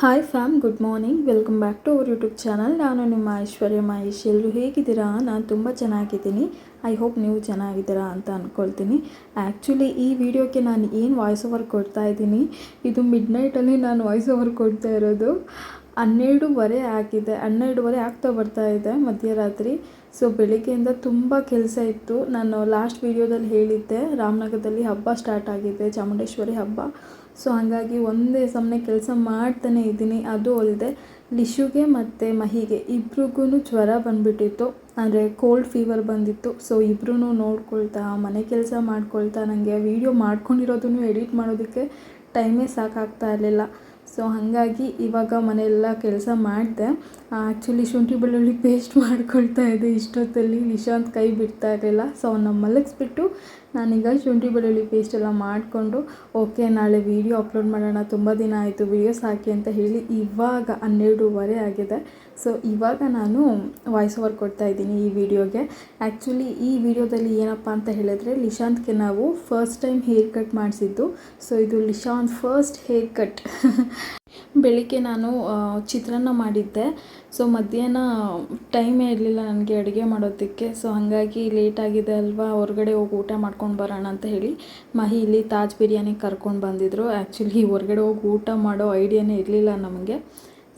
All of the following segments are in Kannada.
Hi fam good morning welcome back to our YouTube channel ನಾನು ನಿಮ್ಮ ಐಶ್ವರ್ಯ ಮಹೇಶ್. ಎಲ್ಲರೂ ಹೇಗಿದ್ದೀರಾ? ನಾನು ತುಂಬ ಚೆನ್ನಾಗಿದ್ದೀನಿ. ಐ ಹೋಪ್ ನೀವು ಚೆನ್ನಾಗಿದ್ದೀರಾ ಅಂತ ಅಂದ್ಕೊಳ್ತೀನಿ ಆ್ಯಕ್ಚುಲಿ ಈ ವಿಡಿಯೋಕ್ಕೆ ನಾನು ಏನು ವಾಯ್ಸ್ ಓವರ್ ಕೊಡ್ತಾ ಇದ್ದೀನಿ? ಇದು ಮಿಡ್ ನೈಟಲ್ಲಿ ನಾನು ವಾಯ್ಸ್ ಓವರ್ ಕೊಡ್ತಾ ಇರೋದು. ಹನ್ನೆರಡೂವರೆ ಆಗಿದೆ. ಹನ್ನೆರಡೂವರೆ ಆಗ್ತಾ ಬರ್ತಾ ಇದೆ ಮಧ್ಯರಾತ್ರಿ. ಸೊ ಬೆಳಿಗ್ಗೆಯಿಂದ ತುಂಬ ಕೆಲಸ ಇತ್ತು. ನಾನು ಲಾಸ್ಟ್ ವಿಡಿಯೋದಲ್ಲಿ ಹೇಳಿದ್ದೆ, ರಾಮನಗರದಲ್ಲಿ ಹಬ್ಬ ಸ್ಟಾರ್ಟ್ ಆಗಿದೆ, ಚಾಮುಂಡೇಶ್ವರಿ ಹಬ್ಬ. ಸೊ ಹಾಗಾಗಿ ಒಂದೇ ಸಮನೆ ಕೆಲಸ ಮಾಡ್ತಾನೆ ಇದ್ದೀನಿ. ಅದು ಅಲ್ಲದೆ ಲಿಶುಗೆ ಮತ್ತು ಮಹಿಗೆ ಇಬ್ರಿಗೂ ಜ್ವರ ಬಂದುಬಿಟ್ಟಿತ್ತು. ಅಂದರೆ ಕೋಲ್ಡ್ ಫೀವರ್ ಬಂದಿತ್ತು. ಸೊ ಇಬ್ಬರೂ ನೋಡ್ಕೊಳ್ತಾ, ಮನೆ ಕೆಲಸ ಮಾಡ್ಕೊಳ್ತಾ ನನಗೆ ವೀಡಿಯೋ ಮಾಡ್ಕೊಂಡಿರೋದನ್ನು ಎಡಿಟ್ ಮಾಡೋದಕ್ಕೆ ಟೈಮೇ ಸಾಕಾಗ್ತಾ ಇರಲಿಲ್ಲ. ಸೊ ಹಾಗಾಗಿ ಇವಾಗ ಮನೆಯೆಲ್ಲ ಕೆಲಸ ಮಾಡಿದೆ. ಆ್ಯಕ್ಚುಲಿ ಶುಂಠಿ ಬೆಳ್ಳುಳ್ಳಿ ಪೇಸ್ಟ್ ಮಾಡ್ಕೊಳ್ತಾ ಇದ್ದೆ. ಇಷ್ಟೊತ್ತಲ್ಲಿ ನಿಶಾಂತ್ ಕೈ ಬಿಡ್ತಾ ಇರಲಿಲ್ಲ. ಸೊ ಅವನ್ನ ಮಲಗಿಸ್ಬಿಟ್ಟು ನಾನೀಗ ಶುಂಠಿ ಬೆಳ್ಳುಳ್ಳಿ ಪೇಸ್ಟ್ ಎಲ್ಲ ಮಾಡಿಕೊಂಡು ಓಕೆ ನಾಳೆ ವೀಡಿಯೋ ಅಪ್ಲೋಡ್ ಮಾಡೋಣ. ತುಂಬ ದಿನ ಆಯಿತು ವೀಡಿಯೋಸ್ ಹಾಕಿ ಅಂತ ಹೇಳಿ ಇವಾಗ ಹನ್ನೆರಡೂವರೆ ಆಗಿದೆ. ಸೊ ಇವಾಗ ನಾನು ವಾಯ್ಸ್ ಓವರ್ ಕೊಡ್ತಾ ಇದ್ದೀನಿ ಈ ವಿಡಿಯೋಗೆ ಆ್ಯಕ್ಚುಲಿ ಈ ವಿಡಿಯೋದಲ್ಲಿ ಏನಪ್ಪ ಅಂತ ಹೇಳಿದ್ರೆ ಲಿಶಾಂತ್ಗೆ ನಾವು ಫಸ್ಟ್ ಟೈಮ್ ಹೇರ್ ಕಟ್ ಮಾಡಿಸಿದ್ದು. ಸೊ ಇದು ಲಿಶಾಂತ್ ಫಸ್ಟ್ ಹೇರ್ ಕಟ್ ಬೆಳಿಗ್ಗೆ ನಾನು ಚಿತ್ರಾನ್ನ ಮಾಡಿದ್ದೆ. ಸೊ ಮಧ್ಯಾಹ್ನ ಟೈಮೇ ಇರಲಿಲ್ಲ ನನಗೆ ಅಡುಗೆ ಮಾಡೋದಕ್ಕೆ. ಸೊ ಹಾಗಾಗಿ ಲೇಟ್ ಆಗಿದೆ ಅಲ್ವಾ, ಹೊರಗಡೆ ಹೋಗಿ ಊಟ ಮಾಡ್ಕೊಂಡು ಬರೋಣ ಅಂತ ಹೇಳಿ ಮಹಿ ಇಲ್ಲಿ ತಾಜ್ ಬಿರಿಯಾನಿ ಕರ್ಕೊಂಡು ಬಂದಿದ್ರು. ಆ್ಯಕ್ಚುಲಿ ಹೊರಗಡೆ ಹೋಗಿ ಊಟ ಮಾಡೋ ಐಡಿಯಾನೇ ಇರಲಿಲ್ಲ ನಮಗೆ.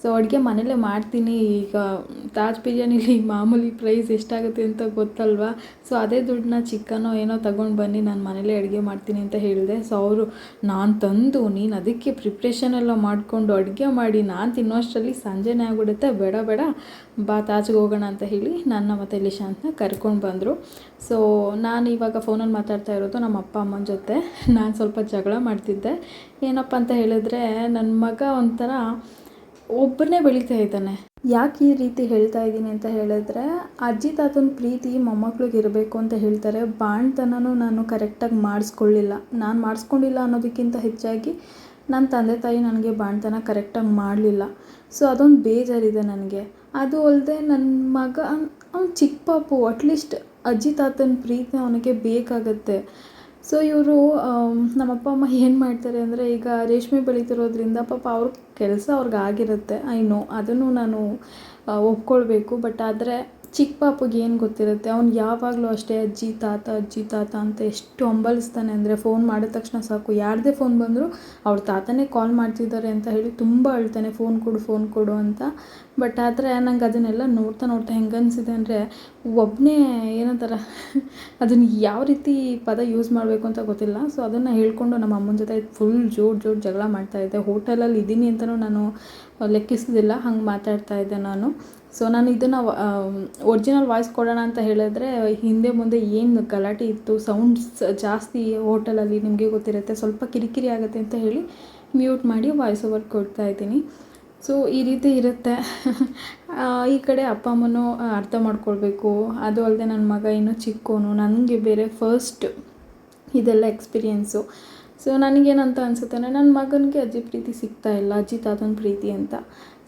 ಸೊ ಅಡುಗೆ ಮನೇಲೇ ಮಾಡ್ತೀನಿ. ಈಗ ತಾಜ್ ಬಿರಿಯಾನಿಲಿ ಮಾಮೂಲಿ ಪ್ರೈಸ್ ಎಷ್ಟಾಗುತ್ತೆ ಅಂತ ಗೊತ್ತಲ್ವಾ? ಸೊ ಅದೇ ದುಡ್ಡನ್ನ ಚಿಕನೋ ಏನೋ ತಗೊಂಡು ಬನ್ನಿ, ನಾನು ಮನೇಲೇ ಅಡುಗೆ ಮಾಡ್ತೀನಿ ಅಂತ ಹೇಳಿದೆ. ಸೊ ಅವರು, ನಾನು ತಂದು, ನೀನು ಅದಕ್ಕೆ ಪ್ರಿಪ್ರೇಷನ್ ಎಲ್ಲ ಮಾಡಿಕೊಂಡು ಅಡುಗೆ ಮಾಡಿ, ನಾನು ತಿನ್ನೋಷ್ಟರಲ್ಲಿ ಸಂಜೆನೇ ಆಗಿಬಿಡುತ್ತೆ. ಬೇಡ ಬೇಡ, ಬಾ ತಾಜ್ಗೆ ಹೋಗೋಣ ಅಂತ ಹೇಳಿ ನನ್ನ ಮತ್ತು ಶಾಂತನ ಕರ್ಕೊಂಡು ಬಂದರು. ಸೊ ನಾನು ಇವಾಗ ಫೋನಲ್ಲಿ ಮಾತಾಡ್ತಾ ಇರೋದು ನಮ್ಮ ಅಪ್ಪ, ಅಮ್ಮನ ಜೊತೆ. ನಾನು ಸ್ವಲ್ಪ ಜಗಳ ಮಾಡ್ತಿದ್ದೆ. ಏನಪ್ಪ ಅಂತ ಹೇಳಿದ್ರೆ ನನ್ನ ಮಗ ಒಂಥರ ಒಬ್ಬನೇ ಬೆಳೀತಾ ಇದ್ದಾನೆ. ಯಾಕೆ ಈ ರೀತಿ ಹೇಳ್ತಾ ಇದ್ದೀನಿ ಅಂತ ಹೇಳಿದ್ರೆ, ಅಜ್ಜಿ ತಾತನ ಪ್ರೀತಿ ಮೊಮ್ಮಕ್ಳಿಗೆ ಇರಬೇಕು ಅಂತ ಹೇಳ್ತಾರೆ. ಬಾಣ್ತನೂ ನಾನು ಕರೆಕ್ಟಾಗಿ ಮಾಡಿಸ್ಕೊಳ್ಳಿಲ್ಲ. ನಾನು ಮಾಡಿಸ್ಕೊಂಡಿಲ್ಲ ಅನ್ನೋದಕ್ಕಿಂತ ಹೆಚ್ಚಾಗಿ ನನ್ನ ತಂದೆ ತಾಯಿ ನನಗೆ ಬಾಣ್ತನ ಕರೆಕ್ಟಾಗಿ ಮಾಡಲಿಲ್ಲ. ಸೊ, ಅದೊಂದು ಬೇಜಾರಿದೆ ನನಗೆ. ಅದು ಅಲ್ಲದೆ ನನ್ನ ಮಗ, ಅವ್ನು ಚಿಕ್ಕ ಪಾಪು ಅಟ್ಲೀಸ್ಟ್ ಅಜ್ಜಿ ತಾತನ ಪ್ರೀತಿ ಅವನಿಗೆ ಬೇಕಾಗತ್ತೆ. ಸೊ, ಇವರು ನಮ್ಮಪ್ಪ ಅಮ್ಮ ಏನು ಮಾಡ್ತಾರೆ ಅಂದರೆ, ಈಗ ರೇಷ್ಮೆ ಬೆಳೀತಿರೋದ್ರಿಂದ ಪಾಪ ಅವ್ರ ಕೆಲಸ ಅವ್ರಿಗೆ ಆಗಿರುತ್ತೆ ಐ ನೋ ಅದನ್ನು ನಾನು ಒಪ್ಕೊಳ್ಬೇಕು. ಬಟ್ ಆದರೆ ಚಿಕ್ಕ ಪಾಪಗೆ ಏನು ಗೊತ್ತಿರುತ್ತೆ? ಅವ್ನು ಯಾವಾಗಲೂ ಅಷ್ಟೇ ಅಜ್ಜಿ, ತಾತ ಅಜ್ಜಿ, ತಾತ ಅಂತ ಎಷ್ಟು ಹಂಬಲಿಸ್ತಾನೆ ಅಂದರೆ ಫೋನ್ ಮಾಡಿದ ತಕ್ಷಣ ಸಾಕು. ಯಾರದೇ ಫೋನ್ ಬಂದರೂ ಅವ್ರ ತಾತನೇ ಕಾಲ್ ಮಾಡ್ತಿದ್ದಾರೆ ಅಂತ ಹೇಳಿ ತುಂಬ ಅಳ್ತಾನೆ ಫೋನ್ ಕೊಡು ಫೋನ್ ಕೊಡು ಅಂತ. ಬಟ್ ಆದರೆ ನಂಗೆ ಅದನ್ನೆಲ್ಲ ನೋಡ್ತಾ ನೋಡ್ತಾ ಹೆಂಗೆ ಅನಿಸಿದೆ ಅಂದರೆ ಒಬ್ಬನೇ ಏನಂತಾರ, ಅದನ್ನು ಯಾವ ರೀತಿ ಪದ ಯೂಸ್ ಮಾಡಬೇಕು ಅಂತ ಗೊತ್ತಿಲ್ಲ. ಸೊ ಅದನ್ನು ಹೇಳ್ಕೊಂಡು ನಮ್ಮ ಅಮ್ಮನ ಜೊತೆ ಫುಲ್ ಜೋರು ಜೋರು ಜಗಳ ಮಾಡ್ತಾ ಇದ್ದೆ. ಹೋಟೆಲಲ್ಲಿ ಇದ್ದೀನಿ ಅಂತಲೂ ನಾನು ಲೆಕ್ಕಿಸೋದಿಲ್ಲ. ಹಂಗೆ ಮಾತಾಡ್ತಾ ಇದ್ದೆ ನಾನು. ಸೊ ನಾನು ಇದನ್ನು ಒರಿಜಿನಲ್ ವಾಯ್ಸ್ ಕೊಡೋಣ ಅಂತ ಹೇಳಿದ್ರೆ, ಹಿಂದೆ ಮುಂದೆ ಏನು ಗಲಾಟೆ ಇತ್ತು ಸೌಂಡ್ಸ್ ಜಾಸ್ತಿ ಹೋಟೆಲಲ್ಲಿ ನಿಮಗೆ ಗೊತ್ತಿರುತ್ತೆ, ಸ್ವಲ್ಪ ಕಿರಿಕಿರಿ ಆಗುತ್ತೆ ಅಂತ ಹೇಳಿ ಮ್ಯೂಟ್ ಮಾಡಿ ವಾಯ್ಸ್ ಓವರ್ ಕೊಡ್ತಾ ಇದ್ದೀನಿ. ಸೊ ಈ ರೀತಿ ಇರುತ್ತೆ. ಈ ಕಡೆ ಅಪ್ಪ ಅಮ್ಮನೂ ಅರ್ಥ ಮಾಡ್ಕೊಳ್ಬೇಕು. ಅದು ಅಲ್ಲದೆ ನನ್ನ ಮಗ ಇನ್ನೂ ಚಿಕ್ಕೋನು, ನನಗೆ ಬೇರೆ ಫಸ್ಟ್ ಇದೆಲ್ಲ ಎಕ್ಸ್ಪೀರಿಯೆನ್ಸು ಸೊ ನನಗೇನಂತ ಅನಿಸುತ್ತೆ ನನ್ನ ಮಗನಿಗೆ ಅಜ್ಜಿ ಪ್ರೀತಿ ಸಿಗ್ತಾ ಇಲ್ಲ, ಅಜ್ಜಿ ತಾತನ ಪ್ರೀತಿ ಅಂತ.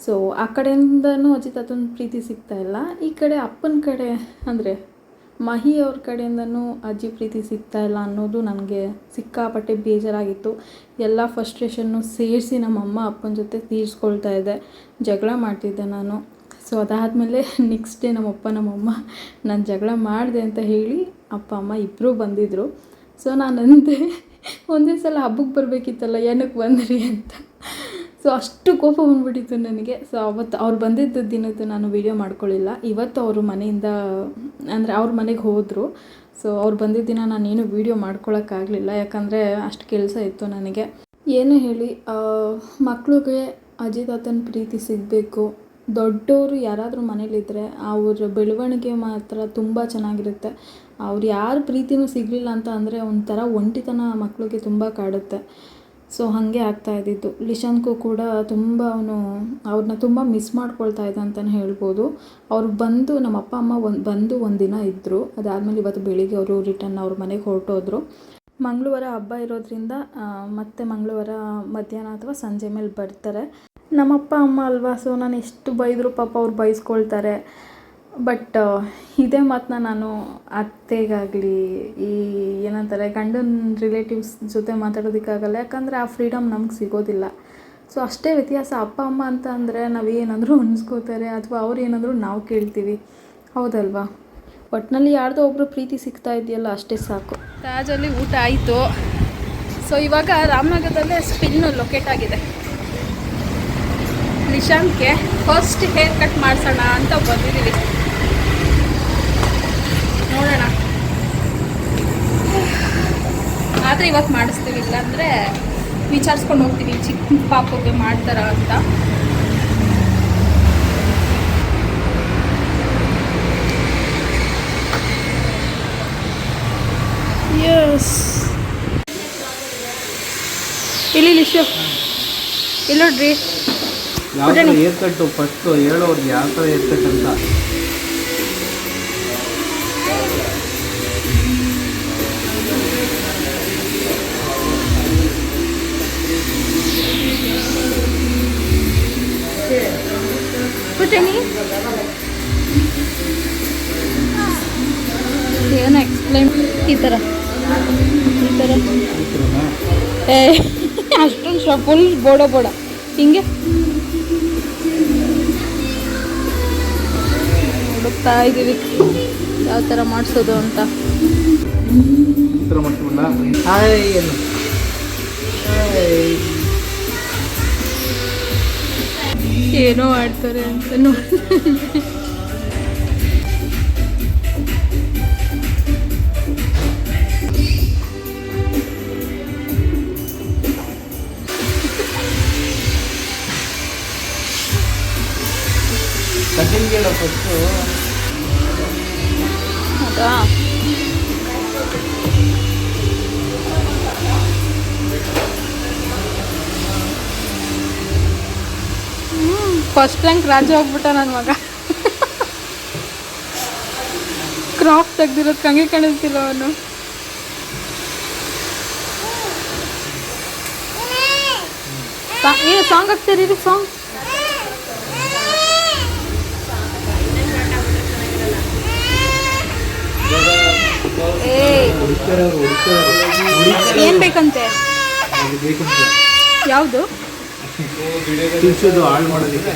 ಸೊ ಆ ಕಡೆಯಿಂದನೂ ಅಜಿತ್ ತಾತನ ಪ್ರೀತಿ ಸಿಗ್ತಾ ಇಲ್ಲ. ಈ ಕಡೆ ಅಪ್ಪನ ಕಡೆ ಅಂದರೆ ಮಹಿ ಅವ್ರ ಕಡೆಯಿಂದನೂ ಅಜ್ಜಿ ಪ್ರೀತಿ ಸಿಗ್ತಾ ಇಲ್ಲ ಅನ್ನೋದು ನನಗೆ ಸಿಕ್ಕಾಪಟ್ಟೆ ಬೇಜಾರಾಗಿತ್ತು. ಎಲ್ಲ ಫಸ್ಟ್ರೇಷನ್ನು ಸೇರಿಸಿ ನಮ್ಮಮ್ಮ ಅಪ್ಪನ ಜೊತೆ ತೀರಿಸ್ಕೊಳ್ತಾ ಇದ್ದೆ ಜಗಳ ಮಾಡ್ತಿದ್ದೆ ನಾನು. ಸೊ ಅದಾದಮೇಲೆ ನೆಕ್ಸ್ಟ್ ಡೇ ನಮ್ಮಪ್ಪ, ನಮ್ಮಮ್ಮ ನಾನು ಜಗಳ ಮಾಡಿದೆ ಅಂತ ಹೇಳಿ ಅಪ್ಪ, ಅಮ್ಮ ಇಬ್ಬರೂ ಬಂದಿದ್ದರು ಸೊ ನಾನು ಅಂದೆ ಒಂದೇ ಸಲ ಹಬ್ಬಕ್ಕೆ ಬರಬೇಕಿತ್ತಲ್ಲ ಏನಕ್ಕೆ ಬಂದ್ರಿ ಅಂತ. ಸೊ ಅಷ್ಟು ಕೋಪ ಬಂದ್ಬಿಟ್ಟಿತ್ತು ನನಗೆ. ಸೊ ಅವತ್ತು ಅವ್ರು ಬಂದಿದ್ದ ದಿನದ್ದು ನಾನು ವೀಡಿಯೋ ಮಾಡ್ಕೊಳ್ಳಿಲ್ಲ. ಇವತ್ತು ಅವರು ಮನೆಯಿಂದ, ಅಂದರೆ ಅವ್ರ ಮನೆಗೆ ಹೋದರು. ಸೊ ಅವ್ರು ಬಂದಿದ್ದ ದಿನ ನಾನೇನು ವೀಡಿಯೋ ಮಾಡ್ಕೊಳಕ್ಕಾಗಲಿಲ್ಲ. ಯಾಕಂದರೆ ಅಷ್ಟು ಕೆಲಸ ಇತ್ತು ನನಗೆ. ಏನು ಹೇಳಿ ಮಕ್ಳಿಗೆ ಅಜ್ಜಿ ತಾತನ ಪ್ರೀತಿ ಸಿಗಬೇಕು. ದೊಡ್ಡವರು ಯಾರಾದರೂ ಮನೇಲಿದ್ದರೆ ಅವ್ರ ಬೆಳವಣಿಗೆ ಮಾತ್ರ ತುಂಬ ಚೆನ್ನಾಗಿರುತ್ತೆ. ಅವ್ರು ಯಾರ ಪ್ರೀತಿನೂ ಸಿಗಲಿಲ್ಲ ಅಂತ ಅಂದರೆ ಒಂಥರ ಒಂಟಿತನ ಮಕ್ಕಳಿಗೆ ತುಂಬ ಕಾಡುತ್ತೆ. ಸೊ ಹಾಗೆ ಆಗ್ತಾ ಇದ್ದಿದ್ದು ಲಿಶಾನ್ಗೂ ಕೂಡ ತುಂಬ ಅವನು, ಅವ್ರನ್ನ ತುಂಬ ಮಿಸ್ ಮಾಡ್ಕೊಳ್ತಾ ಇದ್ದ ಅಂತಲೇ ಹೇಳ್ಬೋದು. ಅವ್ರು ಬಂದು, ನಮ್ಮ ಅಪ್ಪ, ಅಮ್ಮ ಒಂದು, ಬಂದು ಒಂದು ದಿನ ಇದ್ದರು ಅದಾದಮೇಲೆ ಇವತ್ತು ಬೆಳಿಗ್ಗೆ ಅವರು ರಿಟರ್ನ್ ಅವ್ರ ಮನೆಗೆ ಹೊರಟೋದ್ರು. ಮಂಗಳವಾರ ಹಬ್ಬ ಇರೋದ್ರಿಂದ ಮತ್ತೆ ಮಂಗಳವಾರ ಮಧ್ಯಾಹ್ನ ಅಥವಾ ಸಂಜೆ ಮೇಲೆ ಬರ್ತಾರೆ. ನಮ್ಮಪ್ಪ ಅಮ್ಮ ಅಲ್ವಾ? ಸೊ ನಾನು ಎಷ್ಟು ಬೈದರೂ ಪಾಪ ಅವ್ರು ಬೈಸ್ಕೊಳ್ತಾರೆ. ಬಟ್ ಇದೇ ಮಾತನ್ನ ನಾನು ಅತ್ತೆಗಾಗಲಿ, ಈ ಏನಂತಾರೆ ಗಂಡನ ರಿಲೇಟಿವ್ಸ್ ಜೊತೆ ಮಾತಾಡೋದಕ್ಕಾಗಲ್ಲ, ಯಾಕಂದರೆ ಆ ಫ್ರೀಡಮ್ ನಮ್ಗೆ ಸಿಗೋದಿಲ್ಲ. ಸೊ ಅಷ್ಟೇ ವ್ಯತ್ಯಾಸ ಅಪ್ಪ, ಅಮ್ಮ ಅಂತ ಅಂದರೆ ನಾವೇನಾದರೂ ಅನ್ಸ್ಕೋತಾರೆ ಅಥವಾ ಅವ್ರು ಏನಾದರೂ ನಾವು ಕೇಳ್ತೀವಿ. ಹೌದಲ್ವಾ? ಒಟ್ಟಿನಲ್ಲಿ ಯಾರ್ದೋ ಒಬ್ಬರು ಪ್ರೀತಿ ಸಿಗ್ತಾ ಇದೆಯಲ್ಲ, ಅಷ್ಟೇ ಸಾಕು. ತಾಜಲ್ಲಿ ಊಟ ಆಯಿತು. ಸೊ ಇವಾಗ ರಾಮನಗರದಲ್ಲೇ ಸ್ಪಿನ್ನು ಲೊಕೇಟ್ ಆಗಿದೆ. ನಿಶಾಂತ್ಗೆ ಫಸ್ಟ್ ಹೇರ್ ಕಟ್ ಮಾಡಿಸೋಣ ಅಂತ ಬಂದಿದ್ದೀವಿ ನೋಡೋಣ. ಆದರೆ ಇವತ್ತು ಮಾಡಿಸ್ತೀವಿ ಇಲ್ಲಾಂದರೆ ವಿಚಾರಿಸ್ಕೊಂಡು ಹೋಗ್ತೀವಿ ಚಿಕ್ಕ ಪಾಪಗೆ ಮಾಡ್ತಾರ ಅಂತ. ಯಸ್ ಇಲ್ಲಿ ಲಿಶು ಇಲ್ಲಿ ನೋಡ್ರಿ. ಯಾವ ಥರ ಏರ್ ಕಟ್ಟು ಫಸ್ಟು ಹೇಳೋರ್ಗೆ ಯಾವ ಥರ ಅಂತ ಪುಟಣಿ ಏನೋ ಎಕ್ಸ್ಪ್ಲೈನ್ ಈ ಥರ ಈ ಥರ ಏ ಅಷ್ಟೊಂದು ಫುಲ್ ಬೋಡ ಬೋಡ. ಹಿಂಗೆ. ಹುಡುಕ್ತಾ ಇದ್ದೀವಿ ಯಾವ ಥರ ಮಾಡಿಸೋದು ಅಂತ. ಏನು? ಹಾಯ್. ಏನೋ ಆಡ್ತಾರೆ ಅಂತ ನೋಡಿ ಕಟಿಂಗ್ ಎಲ್ಲ ಫಸ್ಟು ಹೌದಾ? ಫಸ್ಟ್ ರ್ಯಾಂಕ್ ರಾಜ ಹೋಗ್ಬಿಟ್ಟ ನನ್ನ ಮಗ. ಕ್ರಾಪ್ ತೆಗ್ದಿರೋದು ಕಂಗೆ ಕಾಣಿಸ್ತಿಲ್ಲ ಅವನು? ಏನು ಸಾಂಗ್ ಹಾಕ್ತೀರಿ ಸಾಂಗ್ ಏನ್ ಬೇಕಂತ? ಯಾವುದು? ತಿನ್ಸೋದು ಹಾಳು ಮಾಡೋದಕ್ಕೆ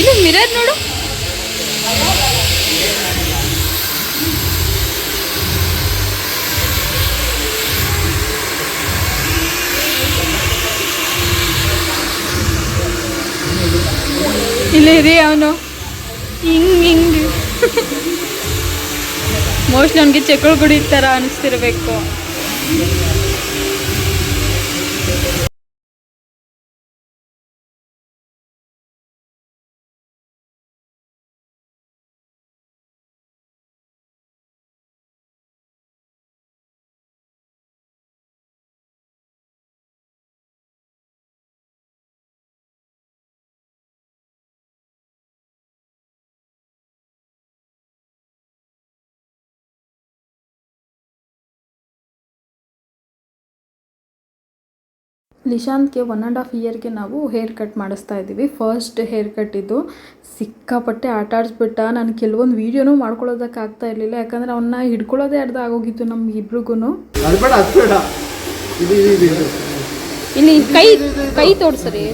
ಇಲ್ಲ ಮಿರರ್ ನೋಡು. ಇಲ್ಲಿ ರೀ ಅವನು. ಹಿಂಗ್ ಹಿಂಗ್. ಮೋಸ್ಟ್ಲಿ ಅವನಿಗೆ ಚಕ್ರ ಗುಡಿ ಥರ ಅನಿಸ್ತಿರ್ಬೇಕು. ಲಿಶಾಂತ್ಗೆ ಒನ್ ಆ್ಯಂಡ್ ಹಾಫ್ ಇಯರ್ಗೆ ನಾವು ಹೇರ್ ಕಟ್ ಮಾಡಿಸ್ತಾ ಇದ್ದೀವಿ. ಫಸ್ಟ್ ಹೇರ್ ಕಟ್ ಇದು. ಸಿಕ್ಕಾಪಟ್ಟೆ ಆಟ ಆಡಿಸ್ಬಿಟ್ಟ. ನಾನು ಕೆಲವೊಂದು ವೀಡಿಯೋನೂ ಮಾಡ್ಕೊಳ್ಳೋದಕ್ಕೆ ಆಗ್ತಾ ಇರಲಿಲ್ಲ. ಯಾಕಂದರೆ ಅವನ್ನ ಹಿಡ್ಕೊಳ್ಳೋದೇ ಅರ್ಧ ಆಗೋಗಿತ್ತು ನಮ್ಗೆ ಇಬ್ರಿಗೂ ಅದು ಬೇಡ ಅದು ಬೇಡ. ಇದು ಇದು ಇದು. ಇದು ಇಲ್ಲಿ ಕೈ ಕೈ ತೋಡ್ಸರಿ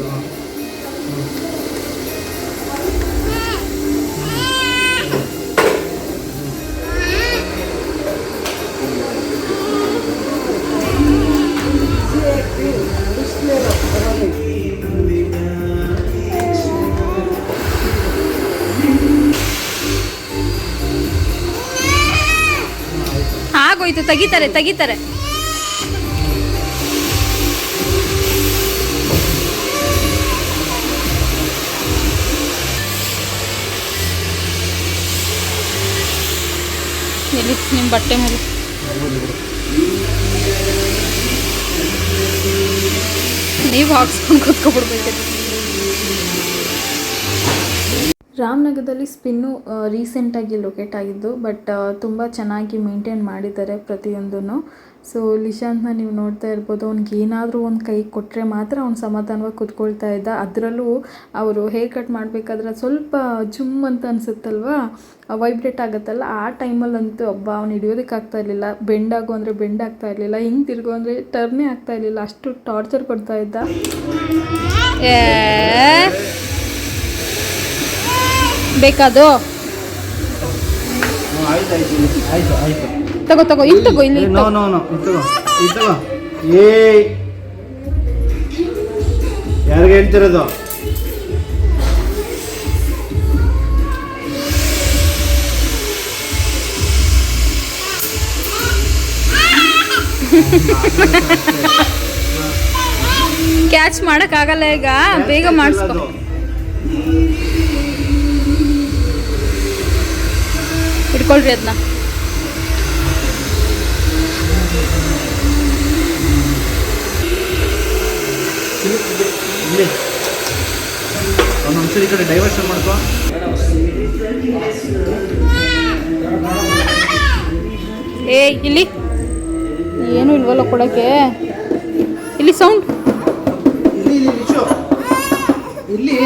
ಆಗೋಯ್ತು ತೆಗಿತಾರೆ ತೆಗಿತಾರೆ. ಎಲ್ಲಿ ನಿಮ್ಮ ಬಟ್ಟೆ ಮುಗಿ ನೀವು ಹಾಕ್ಸ್ಕೊಂಡು ಕೂತ್ಕೊಬಿಡ್ಬೇಕು. ರಾಮನಗರದಲ್ಲಿ ಸ್ಪಿನ್ನು ರೀಸೆಂಟಾಗಿ ಲೊಕೇಟ್ ಆಗಿದ್ದು ಬಟ್ ತುಂಬ ಚೆನ್ನಾಗಿ ಮೇಂಟೈನ್ ಮಾಡಿದ್ದಾರೆ ಪ್ರತಿಯೊಂದೂ ಸೊ ಲಿಶಾಂತ್ನ ನೀವು ನೋಡ್ತಾ ಇರ್ಬೋದು, ಅವ್ನಿಗೆ ಏನಾದರೂ ಒಂದು ಕೈ ಕೊಟ್ಟರೆ ಮಾತ್ರ ಅವ್ನು ಸಮಾಧಾನವಾಗಿ ಕೂತ್ಕೊಳ್ತಾ ಇದ್ದ. ಅದರಲ್ಲೂ ಅವರು ಹೇರ್ ಕಟ್ ಮಾಡಬೇಕಾದ್ರೆ ಸ್ವಲ್ಪ ಜುಮ್ ಅಂತ ಅನಿಸುತ್ತಲ್ವಾ? ವೈಬ್ರೇಟ್ ಆಗುತ್ತಲ್ಲ? ಆ ಟೈಮಲ್ಲಂತೂ ಒಬ್ಬ ಅವ್ನು ಹಿಡಿಯೋದಕ್ಕೆ ಆಗ್ತಾ ಇರಲಿಲ್ಲ. ಬೆಂಡ್ ಆಗು ಅಂದರೆ ಬೆಂಡ್ ಆಗ್ತಾ ಇರಲಿಲ್ಲ. ಹಿಂಗೆ ತಿರುಗು ಅಂದರೆ ಟರ್ನೇ ಆಗ್ತಾ ಇರಲಿಲ್ಲ. ಅಷ್ಟು ಟಾರ್ಚರ್ ಕೊಡ್ತಾ ಇದ್ದ. ಬೇಕಾದು? ತಗೋ ತಗೋ ಇಲ್ಲಿ ತಗೋ ಇಲ್ಲಿ ನೋ ನೋ ನೋ ಇತ್ತಗೋ ಇತ್ತಗೋ ಏ ಯಾರಿಗೆ ಹೇಳ್ತಿರೋದು? ಕ್ಯಾಚ್ ಮಾಡಕ್ಕಾಗಲ್ಲ ಈಗ ಬೇಗ ಮಾಡಿಸ್ಕೊ. ಇಟ್ಕೊಳ್ರಿ ಅದನ್ನ ಇಲ್ಲಿ ಒಂದೊಂದ್ಸರಿ ಕಡೆ ಡೈವರ್ಷನ್ ಮಾಡ್ಕೋ ಏ ಇಲ್ಲಿ. ಏನು ಇಲ್ವಲ್ಲ ಕೊಡೋಕ್ಕೆ? ಇಲ್ಲಿ ಸೌಂಡ್ ಇಲ್ಲಿ ಇಲ್ಲಿ.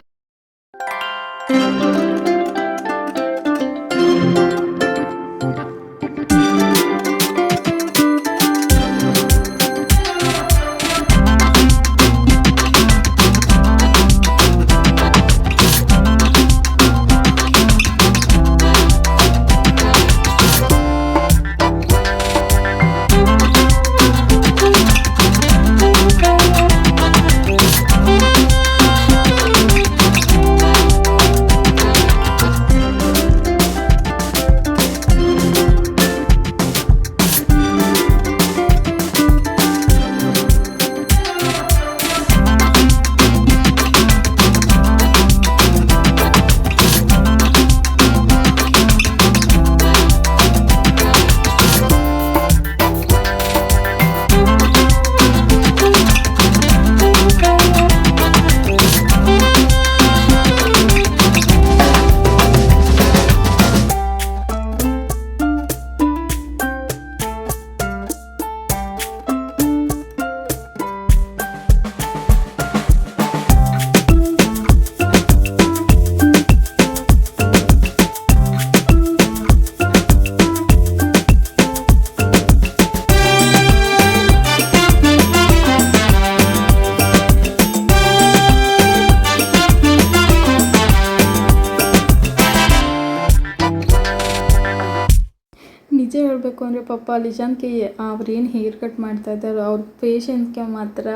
ಅಂದರೆ ಪಾಪ ಲಿಶಾನ್ಗೆ ಅವ್ರೇನು ಹೇರ್ ಕಟ್ ಮಾಡ್ತಾ ಇದ್ದಾರೆ, ಅವ್ರ ಪೇಷನ್ಸ್ಗೆ ಮಾತ್ರ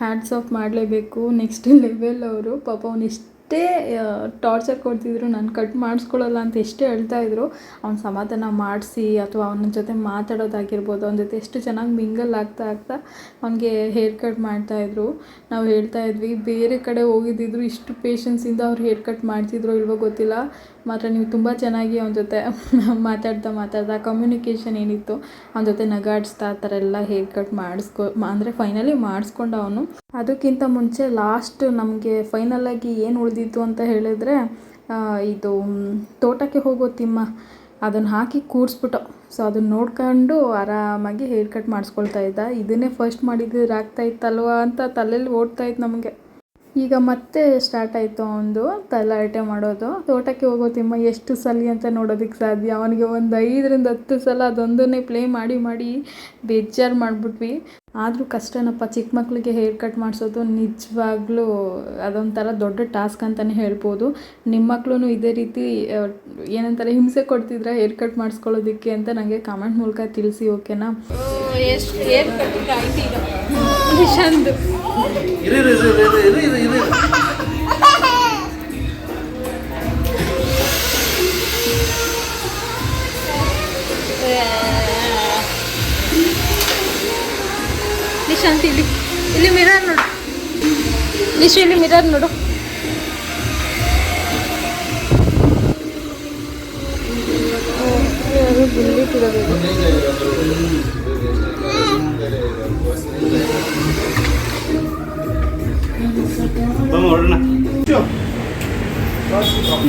ಹ್ಯಾಡ್ಸ್ ಆಫ್ ಮಾಡಲೇಬೇಕು ನೆಕ್ಸ್ಟ್ ಲೆವೆಲ್ ಅವರು. ಪಾಪ ಅವ್ನು ಟಾರ್ಚರ್ ಕೊಡ್ತಿದ್ರು, ನಾನು ಕಟ್ ಮಾಡಿಸ್ಕೊಳ್ಳಲ್ಲ ಅಂತ ಎಷ್ಟೇ ಹೇಳ್ತಾ ಇದ್ರು, ಅವ್ನ ಸಮಾಧಾನ ಮಾಡಿಸಿ ಅಥವಾ ಅವನ ಜೊತೆ ಮಾತಾಡೋದಾಗಿರ್ಬೋದು, ಅವನ ಜೊತೆ ಎಷ್ಟು ಚೆನ್ನಾಗಿ ಮಿಂಗಲ್ ಆಗ್ತಾ ಆಗ್ತಾ ಅವನಿಗೆ ಹೇರ್ ಕಟ್ ಮಾಡ್ತಾಯಿದ್ರು ನಾವು ಹೇಳ್ತಾ ಇದ್ವಿ, ಬೇರೆ ಕಡೆ ಹೋಗಿದ್ದಿದ್ರು, ಇಷ್ಟು ಪೇಷನ್ಸಿಂದ ಅವ್ರು ಹೇರ್ ಕಟ್ ಮಾಡ್ತಿದ್ರೋ ಇಲ್ವೋ ಗೊತ್ತಿಲ್ಲ. ಮಾತ್ರ ನೀವು ತುಂಬ ಚೆನ್ನಾಗಿ ಅವನ ಜೊತೆ ಮಾತಾಡ್ತಾ ಮಾತಾಡ್ತಾ ಕಮ್ಯುನಿಕೇಷನ್ ಏನಿತ್ತು, ಅವನ ಜೊತೆ ನಗಾಡಿಸ್ತಾ ಆ ಥರ ಎಲ್ಲ ಹೇರ್ ಕಟ್ ಮಾಡಿಸ್ಕೊ, ಅಂದರೆ ಫೈನಲಿ ಮಾಡಿಸ್ಕೊಂಡ ಅವನು. ಅದಕ್ಕಿಂತ ಮುಂಚೆ ಲಾಸ್ಟ್ ನಮಗೆ ಫೈನಲಾಗಿ ಏನು ಉಳಿದಿತ್ತು ಅಂತ ಹೇಳಿದ್ರೆ ಇದು ತೋಟಕ್ಕೆ ಹೋಗೋ ತಿಮ್ಮ. ಅದನ್ನು ಹಾಕಿ ಕೂರಿಸ್ಬಿಟ್ಟು ಸೊ ಅದನ್ನ ನೋಡ್ಕೊಂಡು ಆರಾಮಾಗಿ ಹೇರ್ ಕಟ್ ಮಾಡಿಸ್ಕೊಳ್ತಾ ಇದ್ದ. ಇದನ್ನೇ ಫಸ್ಟ್ ಮಾಡಿದ್ರೆ ಆಗ್ತಾ ಇತ್ತಲ್ವಾ ಅಂತ ತಲೆಯಲ್ಲಿ ಓಡ್ತಾ ಇತ್ತು ನಮಗೆ. ಈಗ ಮತ್ತೆ ಸ್ಟಾರ್ಟ್ ಆಯಿತು ಅವನದು ತಲಾಟೆ ಮಾಡೋದು. ತೋಟಕ್ಕೆ ಹೋಗೋ ತಿಮ್ಮ ಎಷ್ಟು ಸಲ ಅಂತ ನೋಡೋದಕ್ಕೆ ಸಾಧ್ಯ? ಅವನಿಗೆ ಒಂದು ಐದರಿಂದ ಹತ್ತು ಸಲ ಅದೊಂದನ್ನೇ ಪ್ಲೇ ಮಾಡಿ ಮಾಡಿ ಬೇಜಾರು ಮಾಡಿಬಿಟ್ವಿ. ಆದರೂ ಕಷ್ಟನಪ್ಪ. ಚಿಕ್ಕ ಮಕ್ಕಳಿಗೆ ಹೇರ್ ಕಟ್ ಮಾಡಿಸೋದು ನಿಜವಾಗ್ಲೂ ಅದೊಂಥರ ದೊಡ್ಡ ಟಾಸ್ಕ್ ಅಂತಲೇ ಹೇಳ್ಬೋದು. ನಿಮ್ಮ ಮಕ್ಕಳು ಇದೇ ರೀತಿ ಏನಂತಾರೆ ಹಿಂಸೆ ಕೊಡ್ತಿದ್ರೆ ಹೇರ್ ಕಟ್ ಮಾಡಿಸ್ಕೊಳ್ಳೋದಕ್ಕೆ ಅಂತ ನನಗೆ ಕಾಮೆಂಟ್ ಮೂಲಕ ತಿಳಿಸಿ ಓಕೆನಾ ಎಷ್ಟು ನಿಶಾಂತ್ ಇಲ್ಲಿ. ಇಲ್ಲಿ ಮಿರರ್ ನೋಡು. ನಿಶು ಇಲ್ಲಿ ಮಿರರ್ ನೋಡು.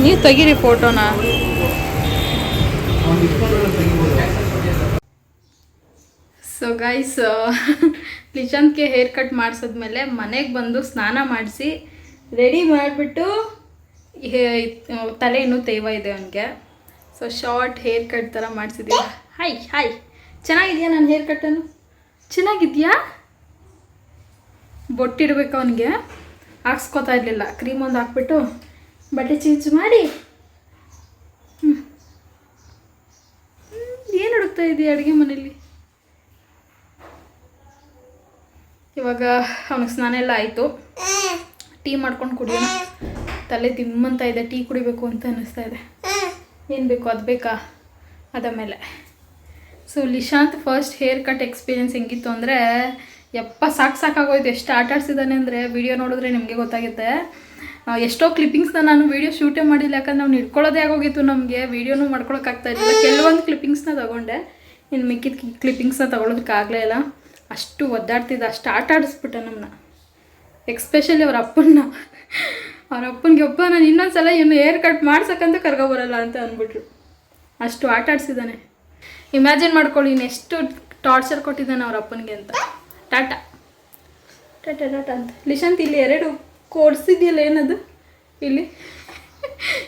ನೀವು ತೆಗೀರಿ ಫೋಟೋನ ಸೊ ಗೈಸ್ ಲಿಶಾಂತ್ಗೆ ಹೇರ್ ಕಟ್ ಮಾಡಿಸಿದ್ಮೇಲೆ ಮನೆಗೆ ಬಂದು ಸ್ನಾನ ಮಾಡಿಸಿ ರೆಡಿ ಮಾಡಿಬಿಟ್ಟು ತಲೆ ಇನ್ನೂ ತೇವ ಇದೆ ಅವನಿಗೆ. ಸೊ ಶಾರ್ಟ್ ಹೇರ್ ಕಟ್ ಥರ ಮಾಡಿಸಿದ್ದೀವಿ ಹಾಯ್ ಹಾಯ್ ಚೆನ್ನಾಗಿದೆಯಾ ನನ್ನ ಹೇರ್ ಕಟ್ಟನ್ನು ಚೆನ್ನಾಗಿದೆಯಾ? ಬೊಟ್ಟಿಡ್ಬೇಕು ಅವನಿಗೆ. ಹಾಕ್ಸ್ಕೊತಾ ಇರಲಿಲ್ಲ. ಕ್ರೀಮ್ ಒಂದು ಹಾಕ್ಬಿಟ್ಟು ಬಟ್ಟೆ ಚೇಂಜ್ ಮಾಡಿ. ಏನು ಹುಡುಕ್ತಾ ಇದೆಯಾ ಅಡುಗೆ ಮನೇಲಿ? ಇವಾಗ ಅವನಿಗೆ ಸ್ನಾನ ಎಲ್ಲ ಆಯಿತು. ಟೀ ಮಾಡ್ಕೊಂಡು ಕುಡಿಯೋಣ. ತಲೆ ತಿಮ್ಮಂತ ಇದೆ, ಟೀ ಕುಡಿಬೇಕು ಅಂತ ಅನ್ನಿಸ್ತಾ ಇದೆ. ಏನು ಬೇಕು, ಅದು ಬೇಕಾ? ಅದ ಮೇಲೆ. So Lishant first haircut experience ಹೆಂಗಿತ್ತು ಅಂದರೆ, ಯಪ್ಪ, ಸಾಕು ಸಾಕಾಗೋಯ್ತು. ಎಷ್ಟು ಆಟ ಆಡ್ಸಿದ್ದಾನೆ ಅಂದರೆ ವಿಡಿಯೋ ನೋಡಿದ್ರೆ ನಿಮಗೆ ಗೊತ್ತಾಗುತ್ತೆ. ಎಷ್ಟೋ ಕ್ಲಿಪ್ಪಿಂಗ್ಸ್ನ ನಾನು ವೀಡಿಯೋ ಶೂಟೇ ಮಾಡಿಲ್ಲ, ಯಾಕಂದ್ರೆ ನಾವು ಇಟ್ಕೊಳ್ಳೋದೇ ಆಗೋಗಿತ್ತು ನಮಗೆ. ವೀಡಿಯೋನೂ ಮಾಡ್ಕೊಳಕ್ಕಾಗ್ತಾ ಇರಲಿಲ್ಲ. ಕೆಲವೊಂದು ಕ್ಲಿಪ್ಪಿಂಗ್ಸ್ನ ತಗೊಂಡೆ. ಇನ್ನು ಮಿಕ್ಕಿದ ಕ್ಲಿಪ್ಪಿಂಗ್ಸ್ನ ತೊಗೊಳೋದಕ್ಕಾಗಲೇ ಇಲ್ಲ. ಅಷ್ಟು ಒದ್ದಾಡ್ತಿದ್ದ, ಅಷ್ಟು ಆಟ ಆಡಿಸ್ಬಿಟ್ಟ ನಮ್ಮನ್ನ ಎಕ್ಸ್ಪೆಷಲಿ ಅವ್ರ ಅಪ್ಪನ್ನ. ಅವ್ರ ಅಪ್ಪನಿಗೆ ಒಬ್ಬ ನಾನು ಇನ್ನೊಂದು ಸಲ ಇನ್ನು ಏರ್ ಕಟ್ ಮಾಡ್ಸಕ್ಕಂತ ಕರ್ಕೊಬರಲ್ಲ ಅಂತ ಅಂದ್ಬಿಟ್ರು. ಅಷ್ಟು ಆಟ ಆಡಿಸಿದ್ದಾನೆ. ಇಮ್ಯಾಜಿನ್ ಮಾಡ್ಕೊಳ್ಳಿ ಇನ್ನೆಷ್ಟು ಟಾರ್ಚರ್ ಕೊಟ್ಟಿದ್ದಾನೆ ಅವ್ರ ಅಪ್ಪನಿಗೆ ಅಂತ. ಟಾಟಾ. ಟಾಟಾ ಟಾಟಾ ಅಂತ. ಲಿಶಾಂತ್, ಇಲ್ಲಿ ಎರಡು ಕೊಡ್ಸಿದ್ಯಲ್ಲ ಏನದು? ಇಲ್ಲಿ.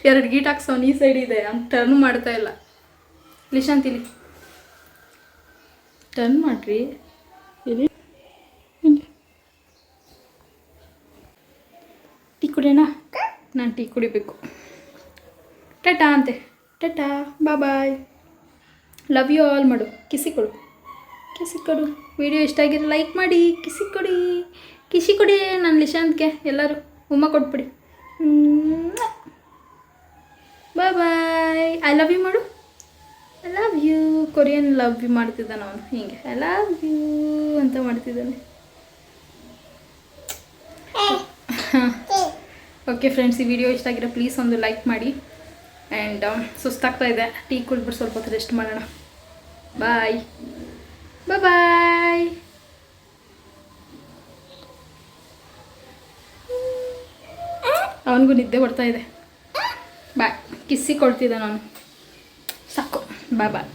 ಎರಡು ಗೀಟ್ ಹಾಕ್ಸೋನ್ ಈ ಸೈಡ್ ಇದೆ ಅಂತ ಟರ್ನ್ ಮಾಡ್ತಾ ಇಲ್ಲ. ಲಿಶಾಂತ್, ಇಲ್ಲಿ. ಟರ್ನ್ ಮಾಡ್ರಿ ಇಲ್ಲಿ ಇಲ್ಲಿ ಟೀ ಕುಡಿಯೋಣ? ನಾನು ಟೀ ಕುಡಿಬೇಕು. ಟಟಾ ಅಂತೆ. ಟಟಾ, ಬಾ ಬಾಯ್. ಲವ್ ಯು ಆಲ್ ಮಾಡು. ಕಿಸಿ ಕೊಡು. ಕಿಸಿ ಕೊಡು. ವಿಡಿಯೋ ಇಷ್ಟ ಆಗಿರೋ ಲೈಕ್ ಮಾಡಿ. ಕಿಸಿ ಕೊಡಿ. ಕಿಸಿ ಕೊಡಿ ನನ್ನ ನಿಶಾಂತ್ಗೆ. ಎಲ್ಲರೂ ಉಮ್ಮ ಕೊಟ್ಬಿಡಿ. Bye bye. I love you ಮಾಡು. I love you Korean love you ಮಾಡ್ತಿದ್ದಾನೆ ಅವನು. ಹೀಗೆ. ಐ ಲವ್ ಯು ಅಂತ ಮಾಡ್ತಿದ್ದಾನೆ. ಓಕೆ ಫ್ರೆಂಡ್ಸ್ ಈ ವಿಡಿಯೋ ಇಷ್ಟ ಆಗಿರೋ ಪ್ಲೀಸ್ ಒಂದು ಲೈಕ್ ಮಾಡಿ. ಆ್ಯಂಡ್ ಸುಸ್ತಾಗ್ತಾ ಇದೆ. ಟೀ ಕುಡಿದ್ಬಿಟ್ಟು ಸ್ವಲ್ಪ ಹೊತ್ತು ರೆಸ್ಟ್ ಮಾಡೋಣ. ಬಾಯ್ ಬಾಯ್ ಅವನಿಗೂ ನಿದ್ದೆ ಬರ್ತಾ ಇದೆ. ಬಾಯ್ ಕಿಸ್ಸಿ ಕೊಡ್ತಿದ್ದೆ ನಾನು. ಸಾಕು. ಬಾಯ್ ಬಾಯ್